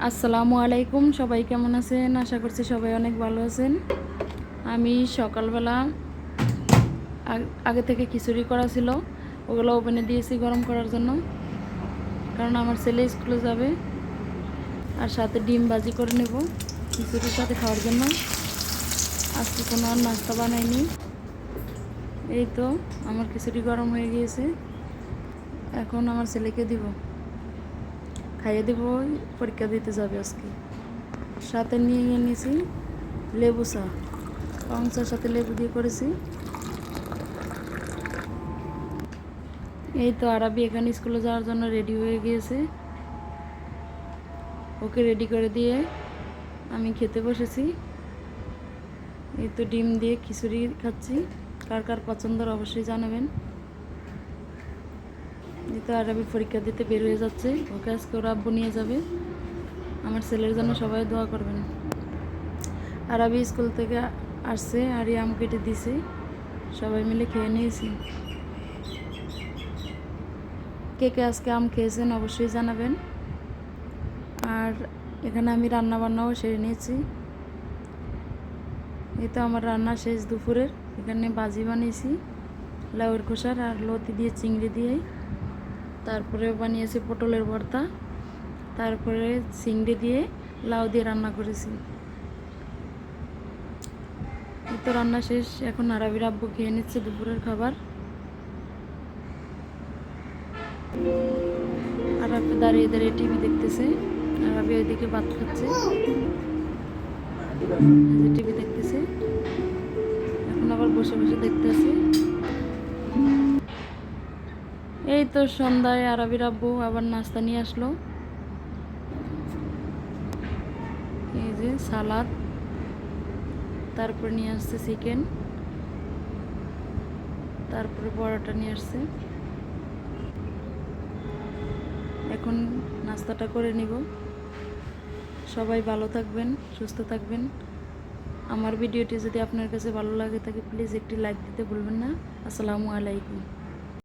আসসালামু আলাইকুম, সবাই কেমন আছেন? আশা করছি সবাই অনেক ভালো আছেন। আমি সকালবেলা আগ- থেকে খিচুড়ি করা ছিল, ওগুলো ওভেনে দিয়েছি গরম করার জন্য। কারণ আমার ছেলে স্কুলে যাবে, আর সাথে ডিম ভাজি করে নেব খিচুড়ির সাথে খাওয়ার জন্য। আজকে কোনো আর নাস্তা বানাইনি। এই তো, আমার খিচুড়ি গরম হয়ে গিয়েছে। এখন আমার ছেলেকে দিব। খাইয়ে দেব পরীক্ষা দিতে যাবে আজকে সাথে নিয়ে নিয়েছি লেবু চা রং চার সাথে লেবু দিয়ে করেছি এই তো আরবি এখানে স্কুলে যাওয়ার জন্য রেডি হয়ে গিয়েছে ওকে রেডি করে দিয়ে আমি খেতে বসেছি এই তো ডিম দিয়ে খিচুড়ি খাচ্ছি কার কার পছন্দের অবশ্যই জানাবেন এই তো আরবি পরীক্ষা দিতে বের হয়ে যাচ্ছে। ওকে আজকে ওর আব্বু নিয়ে যাবে। আমার ছেলের জন্য সবাই দোয়া করবেন। আরবি স্কুল থেকে আসছে, আর আম কেটে দিছে। সবাই মিলে খেয়ে নিয়েছি। কে কে আজকে আম খেয়েছেন অবশ্যই জানাবেন। আর এখানে আমি রান্না বান্নাও সেরে নিয়েছি। এই তো আমার রান্না শেষ দুপুরের। এখানে বাজি বানিয়েছি। লাউয়ের খোসার আর লতি দিয়ে চিংড়ি দিয়ে তারপরে বানিয়েছি পটলের ভর্তা, তারপরে চিংড়ি দিয়ে লাউ দিয়ে রান্না করেছি। তো রান্না শেষ, এখন আরবির আব্বু খেয়ে নিচ্ছে দুপুরের খাবার। আর আপনি দাঁড়িয়ে দাঁড়িয়ে টিভি দেখতেছে আর আমি ওইদিকে ভাত খাচ্ছে। টিভি দেখতেছে, এখন আবার বসে বসে দেখতেছে। এই তো সন্ধ্যায় আরবির আব্বু আবার নাস্তা নিয়ে আসলো। এই যে সালাদ, তারপর নিয়ে আসছে চিকেন, তারপরে পরোটা নিয়ে আসছে। এখন নাস্তাটা করে নিব। সবাই ভালো থাকবেন, সুস্থ থাকবেন। আমার ভিডিওটি যদি আপনার কাছে ভালো লাগে থাকে প্লিজ একটি লাইক দিতে ভুলবেন না। আসসালামু আলাইকুম।